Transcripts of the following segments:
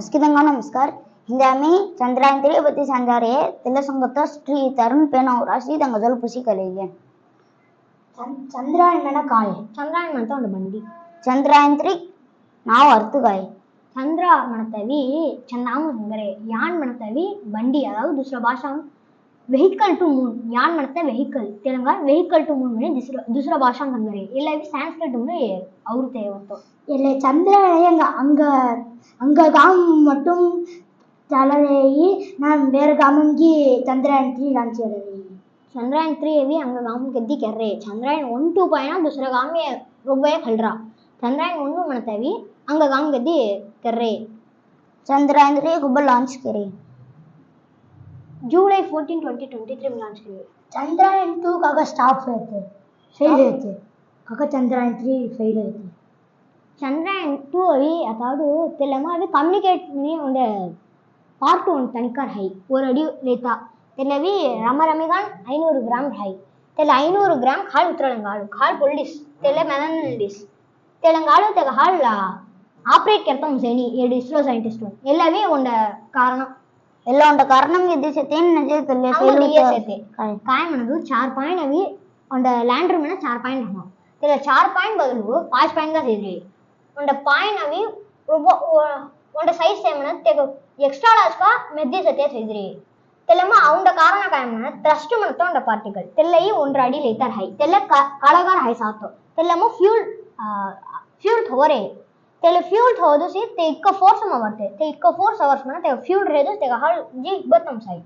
அஸ்கிதங்கா நமஸ்கார் இந்த மே சந்திராயன் திரையபத்தி சந்தாரே தில்ல சங்கத்த ஸ்ரீ தருண் பேனோரா ஸ்ரீ தங்கதல் புசி கலையன் சந்திராயன் மேன காய் சந்திராயன் மனத்த உண்டு பண்டி சந்திராயன் திரி நாவ் அர்த்து காய் சந்திரா மனத்தவி சந்தாம சங்கரே யான் மனத்தவி வண்டி அதாவது துசர பாஷம் வெஹிக்கல் டு மூன் யான் மனத்த வெஹிக்கல் தெலுங்கா வெஹிக்கல் டு மூன் மணி துசர பாஷம் சங்கரே இல்லை சான்ஸ்கிரிட் மூணு அவரு தேவை இல்லை சந்திராயங்க அங்க ಅಂಗಗಾಂ ಮತ್ತು ಚಲರೇಯಿ ನಾನು ಬೇರೆ ಗಾಮಂಗಿ ಚಂದ್ರಯಾನ್ ತ್ರೀ ಲಾಂಚ್ ಚಲರೇಯಿ चंद्रयान थ्री ये भी अंगगाम गद्दी कर रहे चंद्रयान वन टू पाइना दूसरा गांव में रुपये खल रहा चंद्रयान वन टू मनता भी अंगगाम गद्दी कर रहे चंद्रयान थ्री को लॉन्च करे July fourteen twenty twenty three में लॉन्च करे चंद्रयान टू का स्टॉप हुए थे फेल हुए थे काका चंद्रयान थ्री फेल हुए थे சந்திரன் டூ அவி அதாவது தெரியலமா அது கம்யூனிகேட் பண்ணி அந்த பார்ட் ஒன் தனிக்கார் ஹை ஒரு அடி லேத்தா தெரியவி ரம ரமிகான் ஐநூறு கிராம் ஹை தெல ஐநூறு கிராம் கால் உத்தரலங்காலும் கால் பொலிஸ் தெல மெதன்டிஸ் தெலங்காலும் தெல ஹால் ஆப்ரேட் கேட்போம் செனி ஏடு இஸ்ரோ சயின்டிஸ்டும் எல்லாமே உண்ட காரணம் எல்லாம் உண்ட காரணம் எது சேர்த்தேன்னு தெரியல தெரியல சேர்த்தே காயம் சார் பாயிண்ட் அவி அந்த லேண்ட்ரூம்னா சார் பாயிண்ட் இருக்கும் சார் பாயிண்ட் பதிலு பாஞ்ச் பாயிண்ட் தான் செய்து உன்னோட பாயின் அவி ரொம்ப உன்னோட சைஸ் சேமன தேக்கு எக்ஸ்ட்ரா லாஜ்கா மெத்தி சத்திய செய்திரி தெல்லமா அவங்க காரண காயமன த்ரஸ்ட் மட்டும் அந்த பார்ட்டிகள் தெல்லை ஒன்று அடி லேட்டர் ஹை தெல்ல கலகார ஹை சாத்தோம் தெல்லமோ ஃபியூல் ஃபியூல் தோரே தெல ஃபியூல் தோது சி தேக்க ஃபோர்ஸ் மாவட்டு தேக்க ஃபோர்ஸ் அவர்ஸ் மன தேக்க ஃபியூல் ரேது தேக்க ஹால் ஜி ஹிப்பத்தம் சாய்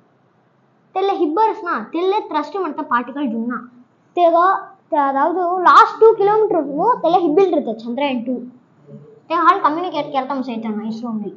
தெல்ல ஹிப்பர்ஸ்னா தெல்ல த்ரஸ்ட் மட்டும் பார்ட்டிகள் ஜுன்னா தேக அதாவது லாஸ்ட் டூ கிலோமீட்டர் தெல்ல ஹிப்பில் இருக்கு Chandrayaan two they all communicate Kertam Satan, I strongly.